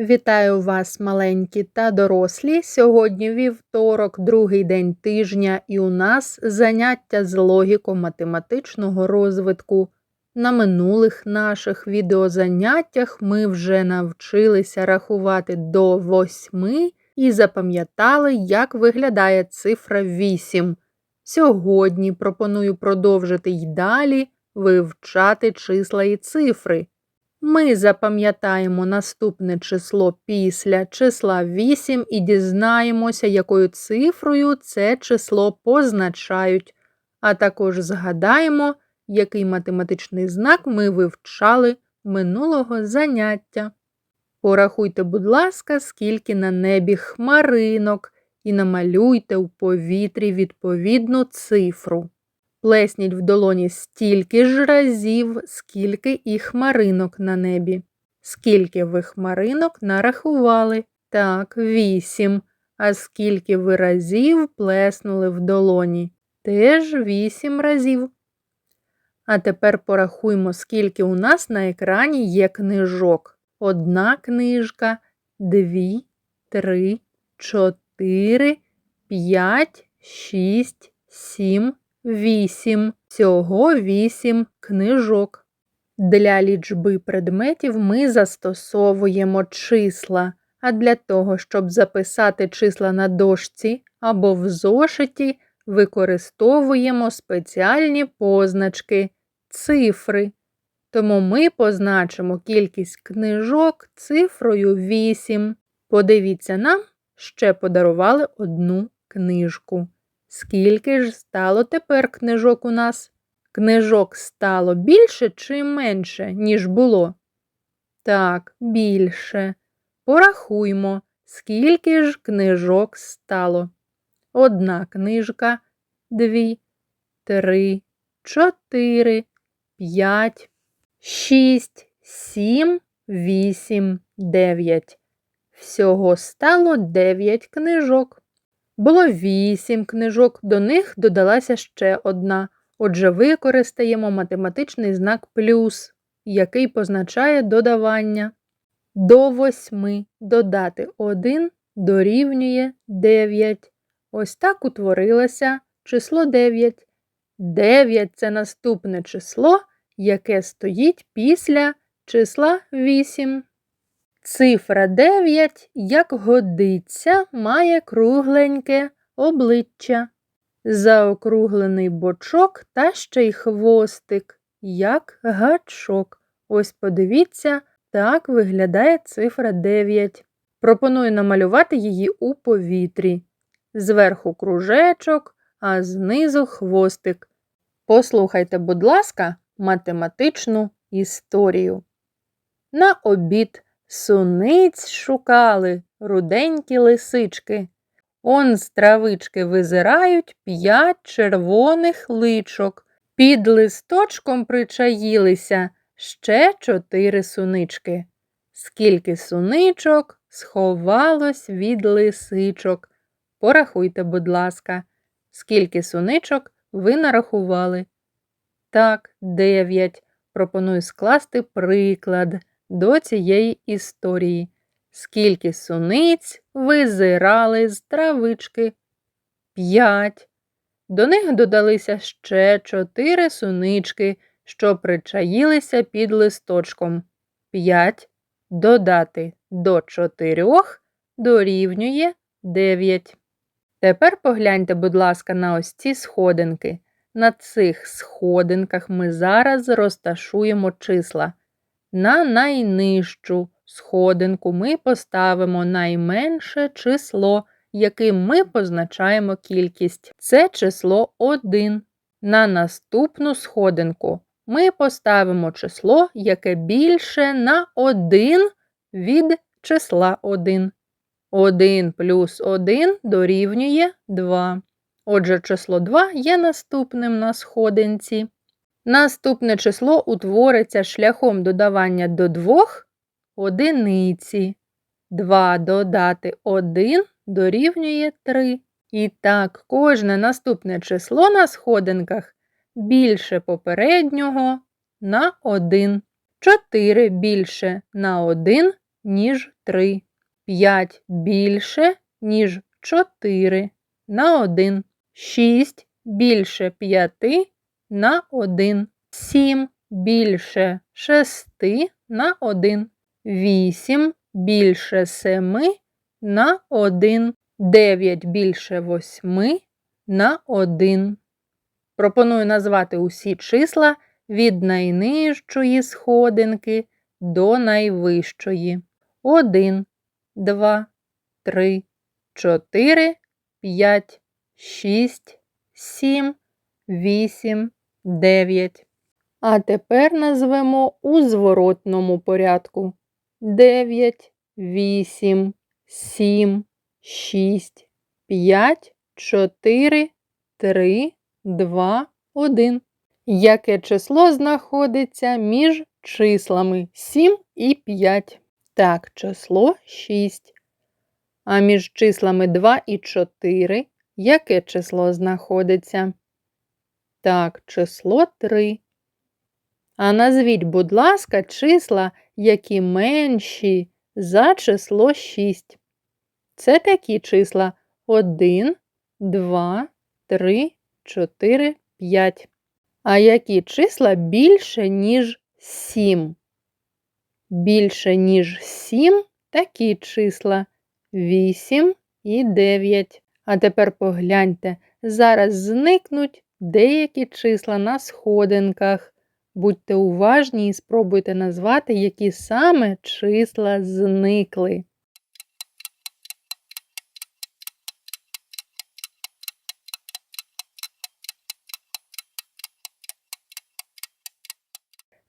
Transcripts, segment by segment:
Вітаю вас, маленькі та дорослі. Сьогодні вівторок, другий день тижня, і у нас заняття з логіко-математичного розвитку. На минулих наших відеозаняттях ми вже навчилися рахувати до восьми і запам'ятали, як виглядає цифра 8. Сьогодні пропоную продовжити й далі вивчати числа і цифри. Ми запам'ятаємо наступне число після числа 8 і дізнаємося, якою цифрою це число позначають, а також згадаємо, який математичний знак ми вивчали минулого заняття. Порахуйте, будь ласка, скільки на небі хмаринок і намалюйте у повітрі відповідну цифру. Плесніть в долоні стільки ж разів, скільки і хмаринок на небі. Скільки ви хмаринок нарахували? Так, вісім. А скільки ви разів плеснули в долоні? Теж вісім разів. А тепер порахуймо, скільки у нас на екрані є книжок. Одна книжка, дві, три, чотири, п'ять, шість, сім, вісім. Всього вісім книжок. Для лічби предметів ми застосовуємо числа, а для того, щоб записати числа на дошці або в зошиті, використовуємо спеціальні позначки цифри. Тому ми позначимо кількість книжок цифрою 8. Подивіться нам, ще подарували одну книжку. Скільки ж стало тепер книжок у нас? Книжок стало більше чи менше, ніж було? Так, більше. Порахуймо, скільки ж книжок стало. Одна книжка, дві, три, чотири, п'ять, шість, сім, вісім, дев'ять. Всього стало дев'ять книжок. Було вісім книжок, до них додалася ще одна. Отже, використаємо математичний знак плюс, який позначає додавання. До восьми додати 1 дорівнює 9. Ось так утворилося число 9. 9 це наступне число, яке стоїть після числа 8. Цифра 9, як годиться, має кругленьке обличчя, заокруглений бочок та ще й хвостик, як гачок. Ось подивіться, так виглядає цифра 9. Пропоную намалювати її у повітрі. Зверху кружечок, а знизу хвостик. Послухайте, будь ласка, математичну історію. На обід Суниць шукали руденькі лисички. Он з травички визирають п'ять червоних личок. Під листочком причаїлися ще чотири сунички. Скільки суничок сховалось від лисичок. Порахуйте, будь ласка, скільки суничок ви нарахували. Так, дев'ять. Пропоную скласти приклад до цієї історії. Скільки суниць визирали з травички? П'ять. До них додалися ще чотири сунички, що причаїлися під листочком. П'ять. Додати до чотирьох дорівнює дев'ять. Тепер погляньте, будь ласка, на ось ці сходинки. На цих сходинках ми зараз розташуємо числа. На найнижчу сходинку ми поставимо найменше число, яким ми позначаємо кількість. Це число 1. На наступну сходинку ми поставимо число, яке більше на 1 від числа 1. 1 плюс 1 дорівнює 2. Отже, число 2 є наступним на сходинці. Наступне число утвориться шляхом додавання до двох одиниці. 2 додати 1 дорівнює 3. І так, кожне наступне число на сходинках більше попереднього на 1. 4 більше на 1 ніж 3. 5 більше, ніж 4 на 1. 6 більше 5 на 1. 7 більше 6 на 1. 8 більше 7 на 1. 9 більше 8 на 1. Пропоную назвати усі числа від найнижчої сходинки до найвищої. 1, 2, 3, 4, 5, 6, 7, 8, 9. А тепер назвемо у зворотному порядку. 9, 8, 7, 6, 5, 4, 3, 2, 1. Яке число знаходиться між числами 7 і 5? Так, число 6. А між числами 2 і 4 яке число знаходиться? Так, число 3. А назвіть, будь ласка, числа, які менші за число 6. Це такі числа 1, 2, 3, 4, 5. А які числа більше, ніж 7? Більше, ніж 7 такі числа 8 і 9. А тепер погляньте, зараз зникнуть деякі числа на сходинках. Будьте уважні і спробуйте назвати, які саме числа зникли.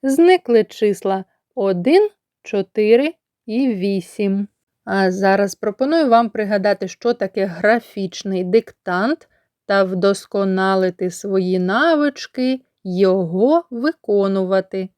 Зникли числа 1, 4 і 8. А зараз пропоную вам пригадати, що таке графічний диктант та вдосконалити свої навички його виконувати.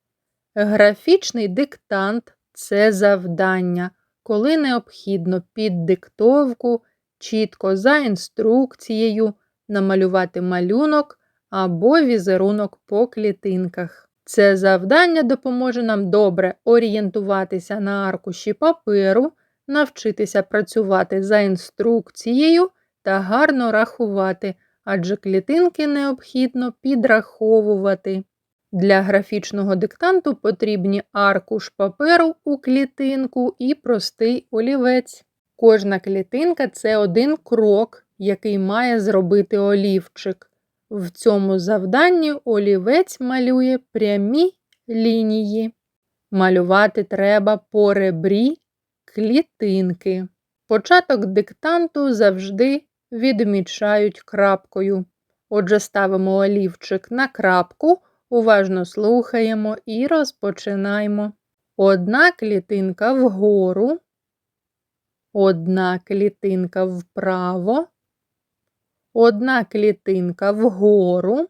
Графічний диктант це завдання, коли необхідно під диктовку, чітко за інструкцією намалювати малюнок або візерунок по клітинках. Це завдання допоможе нам добре орієнтуватися на аркуші паперу, навчитися працювати за інструкцією та гарно рахувати, адже клітинки необхідно підраховувати. Для графічного диктанту потрібні аркуш паперу у клітинку і простий олівець. Кожна клітинка це один крок, який має зробити олівчик. В цьому завданні олівець малює прямі лінії. Малювати треба по ребрі клітинки. Початок диктанту завжди відмічають крапкою. Отже, ставимо олівчик на крапку, уважно слухаємо і розпочинаємо. Одна клітинка вгору, одна клітинка вправо, одна клітинка вгору,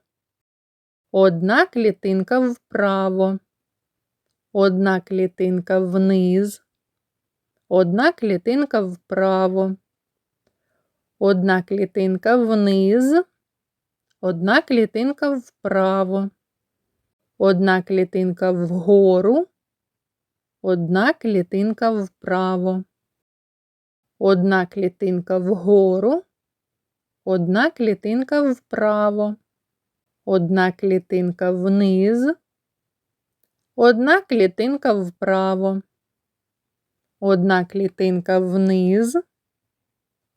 одна клітинка вправо, одна клітинка вниз, одна клітинка вправо, одна клітинка вниз, одна клітинка вправо, одна клітинка вгору, одна клітинка вправо, одна клітинка вгору, одна клітинка вправо, одна клітинка вниз, одна клітинка вправо, одна клітинка вниз,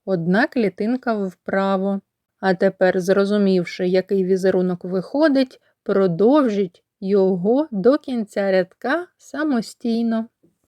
одна клітинка вправо. А тепер, зрозумівши, який візерунок виходить, продовжіть його до кінця рядка самостійно.